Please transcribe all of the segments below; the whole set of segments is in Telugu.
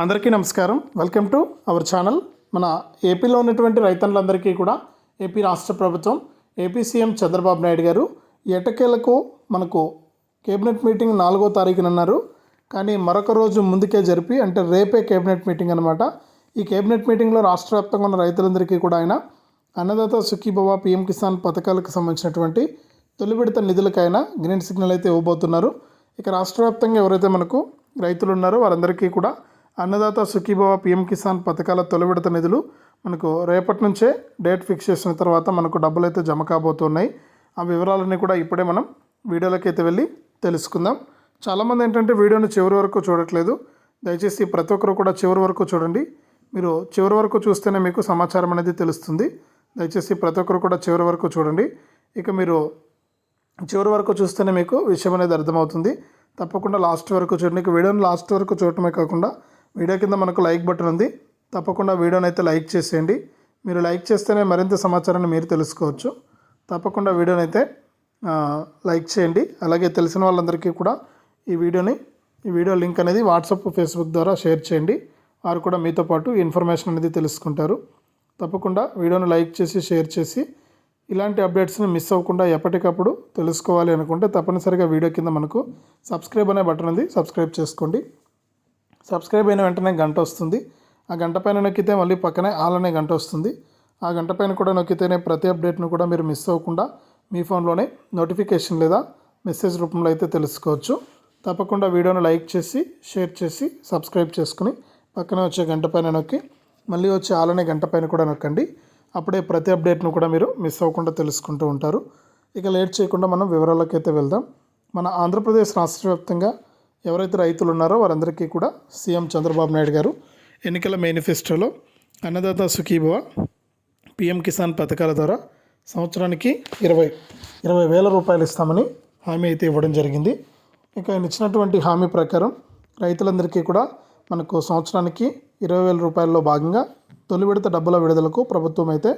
అందరికీ నమస్కారం. వెల్కమ్ టు అవర్ ఛానల్ మన ఏపీలో ఉన్నటువంటి రైతన్నులందరికీ కూడా ఏపీ రాష్ట్ర ప్రభుత్వం ఏపీ సీఎం చంద్రబాబు నాయుడు గారు ఎటకేలకు మనకు కేబినెట్ మీటింగ్ నాలుగో తారీఖున అన్నారు కానీ మరొక రోజు ముందుకే జరిపి అంటే రేపే కేబినెట్ మీటింగ్ అనమాట ఈ కేబినెట్ మీటింగ్లో రాష్ట్ర వ్యాప్తంగా ఉన్న రైతులందరికీ కూడా ఆయన అన్నదాత సుఖీభవ పిఎం కిసాన్ పథకాలకు సంబంధించినటువంటి తొలి విడత నిధులకైనా గ్రీన్ సిగ్నల్ అయితే ఇవ్వబోతున్నారు. ఇక రాష్ట్ర వ్యాప్తంగా ఎవరైతే మనకు రైతులు ఉన్నారో వారందరికీ కూడా అన్నదాత సుఖీభవ పిఎం కిసాన్ పథకాల తొలి విడత నిధులు మనకు రేపటి నుంచే డేట్ ఫిక్స్ చేసిన తర్వాత మనకు డబ్బులు అయితే జమ కాబోతున్నాయి. ఆ వివరాలన్నీ కూడా ఇప్పుడే మనం వీడియోలకైతే వెళ్ళి తెలుసుకుందాం. చాలామంది ఏంటంటే వీడియోని చివరి వరకు చూడట్లేదు. దయచేసి ప్రతి ఒక్కరు కూడా చివరి వరకు చూడండి. మీరు చివరి వరకు చూస్తేనే మీకు సమాచారం అనేది తెలుస్తుంది. దయచేసి ప్రతి ఒక్కరు కూడా చివరి వరకు చూడండి. ఇక మీరు చివరి వరకు చూస్తేనే మీకు విషయం అనేది అర్థమవుతుంది. తప్పకుండా లాస్ట్ వరకు చూడండి. ఇక వీడియోని లాస్ట్ వరకు చూడటమే కాకుండా వీడియో కింద మనకు లైక్ బటన్ ఉంది. తప్పకుండా వీడియోని అయితే లైక్ చేసేయండి. మీరు లైక్ చేస్తేనే మరింత సమాచారాన్ని మీరు తెలుసుకోవచ్చు. తప్పకుండా వీడియోని అయితే లైక్ చేయండి. అలాగే తెలిసిన వాళ్ళందరికీ కూడా ఈ వీడియోని ఈ వీడియో లింక్ అనేది వాట్సాప్ ఫేస్బుక్ ద్వారా షేర్ చేయండి. వారు కూడా మీతో పాటు ఇన్ఫర్మేషన్ అనేది తెలుసుకుంటారు. తప్పకుండా వీడియోని లైక్ చేసి షేర్ చేసి ఇలాంటి అప్డేట్స్ని మిస్ అవ్వకుండా ఎప్పటికప్పుడు తెలుసుకోవాలి అనుకుంటే తప్పనిసరిగా వీడియో కింద మనకు సబ్స్క్రైబ్ అనే బటన్ ఉంది. సబ్స్క్రైబ్ చేసుకోండి. సబ్స్క్రైబ్ అయిన వెంటనే గంట వస్తుంది. ఆ గంట పైన నొక్కితే మళ్ళీ పక్కనే ఆల్ అనే గంట వస్తుంది. ఆ గంట పైన కూడా నొక్కితేనే ప్రతి అప్డేట్ను కూడా మీరు మిస్ అవ్వకుండా మీ ఫోన్లోనే నోటిఫికేషన్ లేదా మెసేజ్ రూపంలో అయితే తెలుసుకోవచ్చు. తప్పకుండా వీడియోను లైక్ చేసి షేర్ చేసి సబ్స్క్రైబ్ చేసుకుని పక్కనే వచ్చే గంట పైన నొక్కి మళ్ళీ వచ్చే ఆలనే గంట పైన కూడా నొక్కండి. అప్పుడే ప్రతి అప్డేట్ను కూడా మీరు మిస్ అవ్వకుండా తెలుసుకుంటూ ఉంటారు. ఇక లేట్ చేయకుండా మనం వివరాలకైతే వెళ్దాం. మన ఆంధ్రప్రదేశ్ రాష్ట్ర వ్యాప్తంగా ఎవరైతే రైతులు ఉన్నారో వారందరికీ కూడా సీఎం చంద్రబాబు నాయుడు గారు ఎన్నికల మేనిఫెస్టోలో అన్నదాత సుఖీభవ పిఎం కిసాన్ పథకాల ద్వారా సంవత్సరానికి ఇరవై ఇరవై వేల రూపాయలు ఇస్తామని హామీ అయితే ఇవ్వడం జరిగింది. ఇక ఆయన ఇచ్చినటువంటి హామీ ప్రకారం రైతులందరికీ కూడా మనకు సంవత్సరానికి ఇరవై వేల రూపాయల్లో భాగంగా తొలి విడత డబ్బుల విడుదలకు ప్రభుత్వం అయితే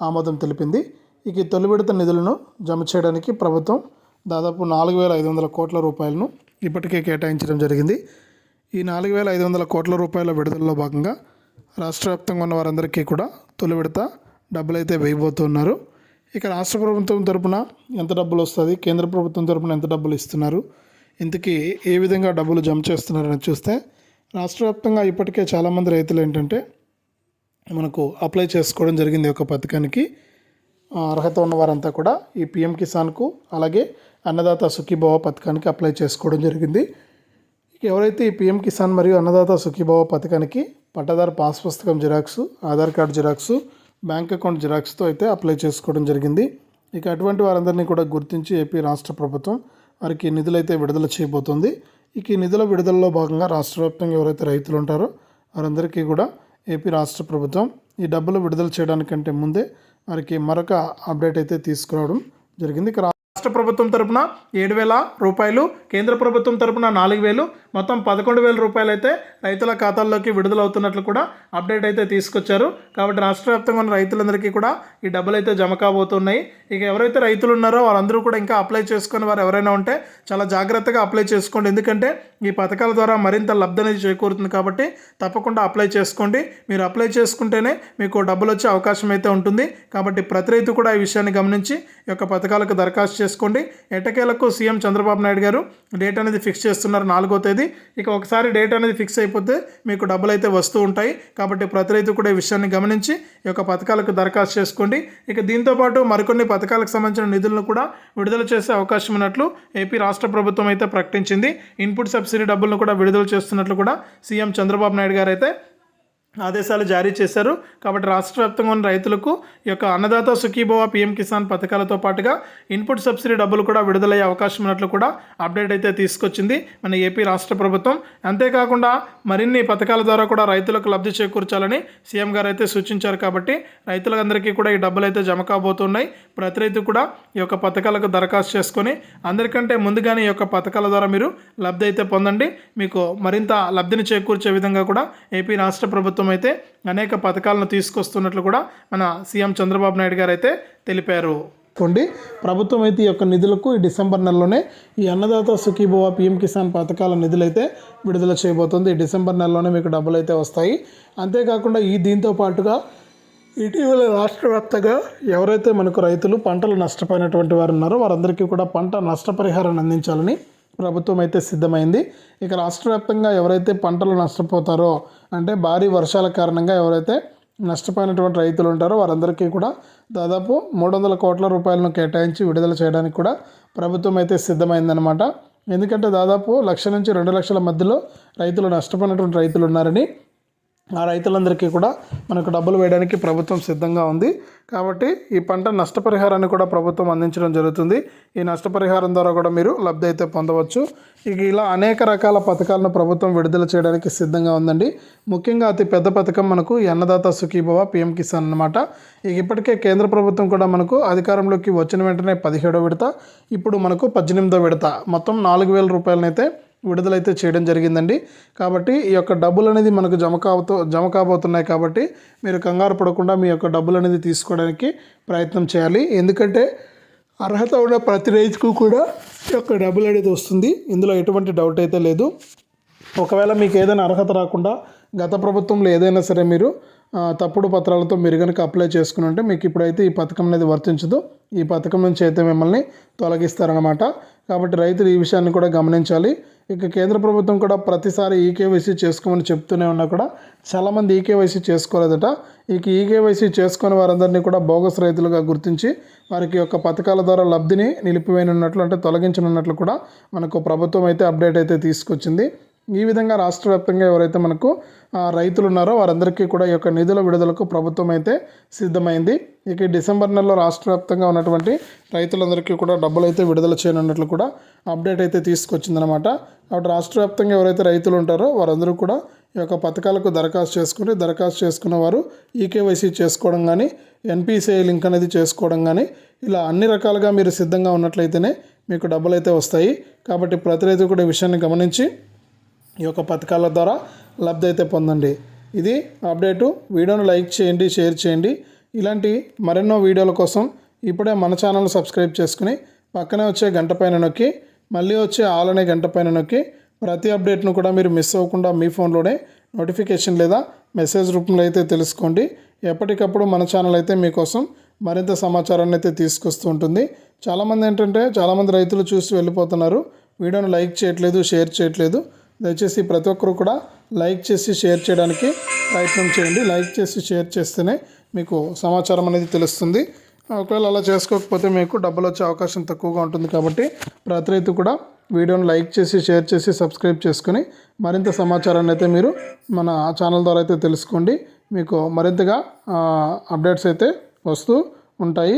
ఆమోదం తెలిపింది. ఇక ఈ తొలి విడత నిధులను జమ చేయడానికి ప్రభుత్వం దాదాపు నాలుగు వేల ఐదు వందల కోట్ల రూపాయలను ఇప్పటికే కేటాయించడం జరిగింది. ఈ నాలుగు వేల ఐదు వందల కోట్ల రూపాయల విడుదలలో భాగంగా రాష్ట్ర వ్యాప్తంగా ఉన్న వారందరికీ కూడా తొలి విడత డబ్బులు అయితే వేయబోతున్నారు. ఇక రాష్ట్ర ప్రభుత్వం తరపున ఎంత డబ్బులు వస్తుంది కేంద్ర ప్రభుత్వం తరపున ఎంత డబ్బులు ఇస్తున్నారు ఇంతకీ ఏ విధంగా డబ్బులు జమ చేస్తున్నారని చూస్తే రాష్ట్ర వ్యాప్తంగా ఇప్పటికే చాలామంది రైతులు ఏంటంటే మనకు అప్లై చేసుకోవడం జరిగింది ఒక పథకానికి. అర్హత ఉన్న వారంతా కూడా ఈ పిఎం కిసాన్కు అలాగే అన్నదాత సుఖీభవ పథకానికి అప్లై చేసుకోవడం జరిగింది. ఇక ఎవరైతే ఈ పిఎం కిసాన్ మరియు అన్నదాత సుఖీభవ పథకానికి పట్టదారు పాస్ పుస్తకం xerox Aadhaar card xerox bank account జిరాక్స్తో అయితే అప్లై చేసుకోవడం జరిగింది. ఇక అటువంటి వారందరినీ కూడా గుర్తించి ఏపీ రాష్ట్ర ప్రభుత్వం వారికి నిధులు అయితే విడుదల చేయబోతుంది. ఇక ఈ నిధుల విడుదలలో భాగంగా రాష్ట్ర వ్యాప్తంగా ఎవరైతే రైతులు ఉంటారో వారందరికీ కూడా ఏపీ రాష్ట్ర ప్రభుత్వం ఈ డబ్బులు విడుదల చేయడానికంటే ముందే వారికి మరొక అప్డేట్ అయితే తీసుకురావడం జరిగింది. ఇక రాష్ట్ర ప్రభుత్వం తరపున ఏడు వేల రూపాయలు కేంద్ర ప్రభుత్వం తరపున నాలుగు వేలు మొత్తం పదకొండు వేల రూపాయలు అయితే రైతుల ఖాతాల్లోకి విడుదలవుతున్నట్లు కూడా అప్డేట్ అయితే తీసుకొచ్చారు. కాబట్టి రాష్ట్ర వ్యాప్తంగా ఉన్న రైతులందరికీ కూడా ఈ డబ్బులు అయితే జమ కాబోతున్నాయి. ఇక ఎవరైతే రైతులు ఉన్నారో వారందరూ కూడా ఇంకా అప్లై చేసుకుని వారు ఎవరైనా ఉంటే చాలా జాగ్రత్తగా అప్లై చేసుకోండి. ఎందుకంటే ఈ పథకాల ద్వారా మరింత లబ్ధి అనేది చేకూరుతుంది కాబట్టి తప్పకుండా అప్లై చేసుకోండి. మీరు అప్లై చేసుకుంటేనే మీకు డబ్బులు వచ్చే అవకాశం అయితే ఉంటుంది. కాబట్టి ప్రతి రైతు కూడా ఈ విషయాన్ని గమనించి ఈ యొక్క పథకాలకు దరఖాస్తు చేసుకోండి. ఎటకేలకు సీఎం చంద్రబాబు నాయుడు గారు డేట్ అనేది ఫిక్స్ చేస్తున్నారు నాలుగో తేదీ. ఇక ఒకసారి డేట్ అనేది ఫిక్స్ అయిపోతే మీకు డబ్బులు అయితే వస్తూ ఉంటాయి. కాబట్టి ప్రతి రైతు కూడా ఈ విషయాన్ని గమనించి ఈ యొక్క పథకాలకు దరఖాస్తు చేసుకోండి. ఇక దీంతో పాటు మరికొన్ని పథకాలకు సంబంధించిన నిధులను కూడా విడుదల చేసే అవకాశం ఉన్నట్లు ఏపీ రాష్ట్ర ప్రభుత్వం అయితే ప్రకటించింది. ఇన్పుట్ సబ్ సబ్సిడీ డబ్బులను కూడా విడుదల చేస్తున్నట్లు కూడా సీఎం చంద్రబాబు నాయుడు గారు అయితే ఆదేశాలు జారీ చేశారు. కాబట్టి రాష్ట్ర వ్యాప్తంగా ఉన్న రైతులకు ఈ యొక్క అన్నదాత సుఖీభవ పిఎం కిసాన్ పథకాలతో పాటుగా ఇన్పుట్ సబ్సిడీ డబ్బులు కూడా విడుదలయ్యే అవకాశం ఉన్నట్లు కూడా అప్డేట్ అయితే తీసుకొచ్చింది మన ఏపీ రాష్ట్ర ప్రభుత్వం. అంతేకాకుండా మరిన్ని పథకాల ద్వారా కూడా రైతులకు లబ్ధి చేకూర్చాలని సీఎం గారు అయితే సూచించారు. కాబట్టి రైతులందరికీ కూడా ఈ డబ్బులు అయితే జమ కాబోతున్నాయి. ప్రతి రైతు కూడా ఈ యొక్క పథకాలకు దరఖాస్తు చేసుకొని అందరికంటే ముందుగానే ఈ యొక్క పథకాల ద్వారా మీరు లబ్ధి అయితే పొందండి. మీకు మరింత లబ్ధిని చేకూర్చే విధంగా కూడా ఏపీ రాష్ట్ర ప్రభుత్వం అయితే అనేక పథకాలను తీసుకొస్తున్నట్లు కూడా మన సీఎం చంద్రబాబు నాయుడు గారు అయితే తెలిపారు. కొండి ప్రభుత్వం అయితే ఈ యొక్క నిధులకు ఈ డిసెంబర్ నెలలోనే ఈ అన్నదాత సుఖీభవ పిఎం కిసాన్ పథకాల నిధులైతే విడుదల చేయబోతుంది. ఈ డిసెంబర్ నెలలోనే మీకు డబ్బులు అయితే వస్తాయి. అంతేకాకుండా ఈ దీంతో పాటుగా ఇటీవల రాష్ట్ర వ్యాప్తంగా ఎవరైతే మనకు రైతులు పంటలు నష్టపోయినటువంటి వారు ఉన్నారో వారందరికీ కూడా పంట నష్టపరిహారాన్ని అందించాలని ప్రభుత్వం అయితే సిద్ధమైంది. ఇక రాష్ట్ర వ్యాప్తంగా ఎవరైతే పంటలు నష్టపోతారో అంటే భారీ వర్షాల కారణంగా ఎవరైతే నష్టపోయినటువంటి రైతులు ఉంటారో వారందరికీ కూడా దాదాపు మూడు వందల కోట్ల రూపాయలను కేటాయించి విడుదల చేయడానికి కూడా ప్రభుత్వం అయితే సిద్ధమైందనమాట ఎందుకంటే దాదాపు లక్ష నుంచి రెండు లక్షల మధ్యలో రైతులు నష్టపోయినటువంటి రైతులు ఉన్నారని ఆ రైతులందరికీ కూడా మనకు డబ్బులు వేయడానికి ప్రభుత్వం సిద్ధంగా ఉంది. కాబట్టి ఈ పంట నష్టపరిహారాన్ని కూడా ప్రభుత్వం అందించడం జరుగుతుంది. ఈ నష్టపరిహారం ద్వారా కూడా మీరు లబ్ధి అయితే పొందవచ్చు. ఇక ఇలా అనేక రకాల పథకాలను ప్రభుత్వం విడుదల చేయడానికి సిద్ధంగా ఉందండి. ముఖ్యంగా అతి పెద్ద పథకం మనకు అన్నదాత సుఖీభవ పిఎం కిసాన్ అనమాట ఇక ఇప్పటికే కేంద్ర ప్రభుత్వం కూడా మనకు అధికారంలోకి వచ్చిన వెంటనే పదిహేడో విడత ఇప్పుడు మనకు పద్దెనిమిదో విడత. మొత్తం నాలుగు వేల రూపాయలనైతే విడుదలైతే చేయడం జరిగిందండి. కాబట్టి ఈ యొక్క డబ్బులు అనేది మనకు జమ కాబోతూ జమ కాబోతున్నాయి కాబట్టి మీరు కంగారు పడకుండా మీ యొక్క డబ్బులు అనేది తీసుకోవడానికి ప్రయత్నం చేయాలి. ఎందుకంటే అర్హత ఉన్న ప్రతి రైతుకు కూడా ఈ యొక్క డబ్బులు అనేది వస్తుంది. ఇందులో ఎటువంటి డౌట్ అయితే లేదు. ఒకవేళ మీకు ఏదైనా అర్హత రాకుండా గత ప్రభుత్వంలో ఏదైనా సరే మీరు తప్పుడు పత్రాలతో మీరు కనుక అప్లై చేసుకుని ఉంటే మీకు ఇప్పుడైతే ఈ పథకం అనేది వర్తించదు. ఈ పథకం నుంచి అయితే మిమ్మల్ని తొలగిస్తారనమాట కాబట్టి రైతులు ఈ విషయాన్ని కూడా గమనించాలి. ఇక కేంద్ర ప్రభుత్వం కూడా ప్రతిసారి ఈకేవైసీ చేసుకోమని చెప్తూనే ఉన్నా కూడా చాలామంది ఈకేవైసీ చేసుకోలేదట. ఇక ఈకేవైసీ చేసుకుని వారందరినీ కూడా బోగస్ రైతులుగా గుర్తించి వారికి యొక్క పథకాల ద్వారా లబ్ధిని నిలిపివేయనున్నట్లు అంటే తొలగించనున్నట్లు కూడా మనకు ప్రభుత్వం అయితే అప్డేట్ అయితే తీసుకొచ్చింది. ఈ విధంగా రాష్ట్ర వ్యాప్తంగా ఎవరైతే మనకు రైతులు ఉన్నారో వారందరికీ కూడా ఈ యొక్క నిధుల విడుదలకు ప్రభుత్వం అయితే సిద్ధమైంది. ఇక డిసెంబర్ నెలలో రాష్ట్ర వ్యాప్తంగా ఉన్నటువంటి రైతులందరికీ కూడా డబ్బులు అయితే విడుదల చేయనున్నట్లు కూడా అప్డేట్ అయితే తీసుకొచ్చిందనమాట కాబట్టి రాష్ట్ర వ్యాప్తంగా ఎవరైతే రైతులు ఉంటారో వారందరూ కూడా ఈ యొక్క పథకాలకు దరఖాస్తు చేసుకుని దరఖాస్తు చేసుకున్న వారు ఈకేవైసీ చేసుకోవడం కానీ ఎన్పిసిఐ లింక్ అనేది చేసుకోవడం కానీ ఇలా అన్ని రకాలుగా మీరు సిద్ధంగా ఉన్నట్లయితేనే మీకు డబ్బులు అయితే వస్తాయి. కాబట్టి ప్రతి రైతు కూడా ఈ విషయాన్ని గమనించి ఈ యొక్క పథకాల ద్వారా లబ్ధి అయితే పొందండి. ఇది అప్డేటు వీడియోను లైక్ చేయండి షేర్ చేయండి. ఇలాంటి మరెన్నో వీడియోల కోసం ఇప్పుడే మన ఛానల్ సబ్స్క్రైబ్ చేసుకుని పక్కనే వచ్చే గంట పైన నొక్కి మళ్ళీ వచ్చే ఆల్ అనే గంట పైన నొక్కి ప్రతి అప్డేట్ను కూడా మీరు మిస్ అవ్వకుండా మీ ఫోన్లోనే నోటిఫికేషన్ లేదా మెసేజ్ రూపంలో అయితే తెలుసుకోండి. ఎప్పటికప్పుడు మన ఛానల్ అయితే మీకోసం మరింత సమాచారాన్ని అయితే తీసుకొస్తూ ఉంటుంది. చాలామంది ఏంటంటే చాలామంది రైతులు చూసి వెళ్ళిపోతున్నారు. వీడియోను లైక్ చేయట్లేదు షేర్ చేయట్లేదు. దయచేసి ప్రతి ఒక్కరు కూడా లైక్ చేసి షేర్ చేయడానికి ప్రయత్నం చేయండి. లైక్ చేసి షేర్ చేస్తేనే మీకు సమాచారం అనేది తెలుస్తుంది. ఒకవేళ అలా చేసుకోకపోతే మీకు డబ్బులు వచ్చే అవకాశం తక్కువగా ఉంటుంది కాబట్టి ప్రతి రైతు కూడా వీడియోను లైక్ చేసి షేర్ చేసి సబ్స్క్రైబ్ చేసుకుని మరింత సమాచారాన్ని అయితే మీరు మన ఛానల్ ద్వారా అయితే తెలుసుకోండి. మీకు మరింతగా అప్డేట్స్ అయితే వస్తూ ఉంటాయి.